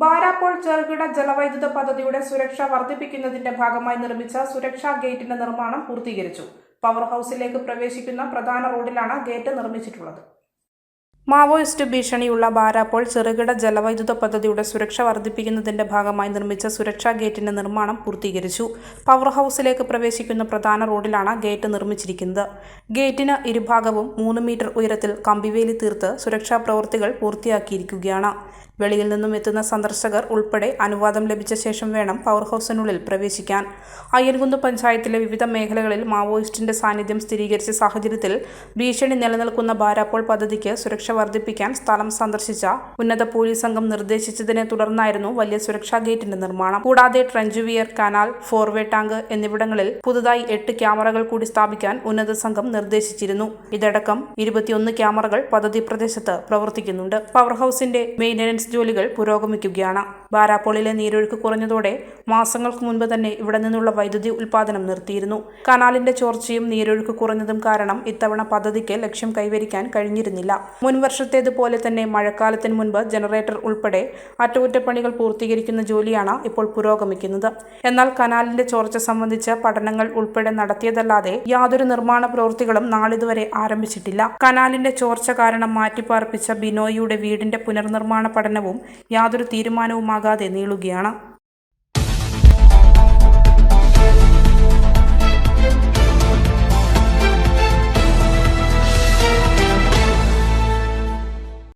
ബാരാപ്പോൾ ചെറുകിട ജലവൈദ്യുത പദ്ധതിയുടെ സുരക്ഷ വർദ്ധിപ്പിക്കുന്നതിന്റെ ഭാഗമായി നിർമ്മിച്ച സുരക്ഷാ ഗേറ്റിന്റെ നിർമ്മാണം പൂർത്തീകരിച്ചു. പവർ ഹൌസിലേക്ക് പ്രവേശിക്കുന്ന പ്രധാന റോഡിലാണ് ഗേറ്റ് നിർമ്മിച്ചിട്ടുള്ളത്. മാവോയിസ്റ്റ് ഭീഷണിയുള്ള ബാരാപ്പോൾ ചെറുകിട ജലവൈദ്യുത പദ്ധതിയുടെ സുരക്ഷ വർദ്ധിപ്പിക്കുന്നതിന്റെ ഭാഗമായി നിർമ്മിച്ച സുരക്ഷാ ഗേറ്റിന്റെ നിർമ്മാണം പൂർത്തീകരിച്ചു. പവർ ഹൌസിലേക്ക് പ്രവേശിക്കുന്ന പ്രധാന റോഡിലാണ് ഗേറ്റ് നിർമ്മിച്ചിരിക്കുന്നത്. ഗേറ്റിന് ഇരുഭാഗവും മൂന്ന് മീറ്റർ ഉയരത്തിൽ കമ്പിവേലി തീർത്ത് സുരക്ഷാ പ്രവൃത്തികൾ പൂർത്തിയാക്കിയിരിക്കുകയാണ്. വെളിയിൽ നിന്നും എത്തുന്ന സന്ദർശകർ ഉൾപ്പെടെ അനുവാദം ലഭിച്ച ശേഷം വേണം പവർ ഹൌസിനുള്ളിൽ പ്രവേശിക്കാൻ. അയ്യൻകുന്ന് പഞ്ചായത്തിലെ വിവിധ മേഖലകളിൽ മാവോയിസ്റ്റിന്റെ സാന്നിധ്യം സ്ഥിരീകരിച്ച സാഹചര്യത്തിൽ ഭീഷണി നിലനിൽക്കുന്ന ബാരാപ്പോൾ പദ്ധതിക്ക് സുരക്ഷ വർദ്ധിപ്പിക്കാൻ സ്ഥലം സന്ദർശിച്ച ഉന്നത പോലീസ് സംഘം നിർദ്ദേശിച്ചതിനെ തുടർന്നായിരുന്നു വലിയ സുരക്ഷാ ഗേറ്റിന്റെ നിർമ്മാണം. കൂടാതെ ട്രഞ്ചുവിയർ കനാൽ ഫോർവേ ടാങ്ക് എന്നിവിടങ്ങളിൽ പുതുതായി എട്ട് ക്യാമറകൾ കൂടി സ്ഥാപിക്കാൻ ഉന്നത സംഘം നിർദ്ദേശിച്ചിരുന്നു. ഇതടക്കം ഇരുപത്തിയൊന്ന് ക്യാമറകൾ പദ്ധതി പ്രദേശത്ത് പ്രവർത്തിക്കുന്നുണ്ട്. പവർ ഹൌസിന്റെ മെയിന്റനൻസ് ജോലികൾ പുരോഗമിക്കുകയാണ്. ബാരാപ്പോളിലെ നീരൊഴുക്ക് കുറഞ്ഞതോടെ മാസങ്ങൾക്ക് മുൻപ് തന്നെ ഇവിടെ നിന്നുള്ള വൈദ്യുതി ഉൽപ്പാദനം നിർത്തിയിരുന്നു. കനാലിന്റെ ചോർച്ചയും നീരൊഴുക്ക് കുറഞ്ഞതും കാരണം ഇത്തവണ പദ്ധതിക്ക് ലക്ഷ്യം കൈവരിക്കാൻ കഴിഞ്ഞിരുന്നില്ല. മുൻവർഷത്തേതുപോലെ തന്നെ മഴക്കാലത്തിന് മുൻപ് ജനറേറ്റർ ഉൾപ്പെടെ അറ്റകുറ്റപ്പണികൾ പൂർത്തീകരിക്കുന്ന ജോലിയാണ് ഇപ്പോൾ പുരോഗമിക്കുന്നത്. എന്നാൽ കനാലിന്റെ ചോർച്ച സംബന്ധിച്ച പഠനങ്ങൾ ഉൾപ്പെടെ നടത്തിയതല്ലാതെ യാതൊരു നിർമ്മാണ പ്രവൃത്തികളും നാളിതുവരെ ആരംഭിച്ചിട്ടില്ല. കനാലിന്റെ ചോർച്ച കാരണം മാറ്റിപ്പാർപ്പിച്ച ബിനോയിയുടെ വീടിന്റെ പുനർനിർമ്മാണ പഠനവും യാതൊരു തീരുമാനവുമാകാതെ നീളുകയാണ്.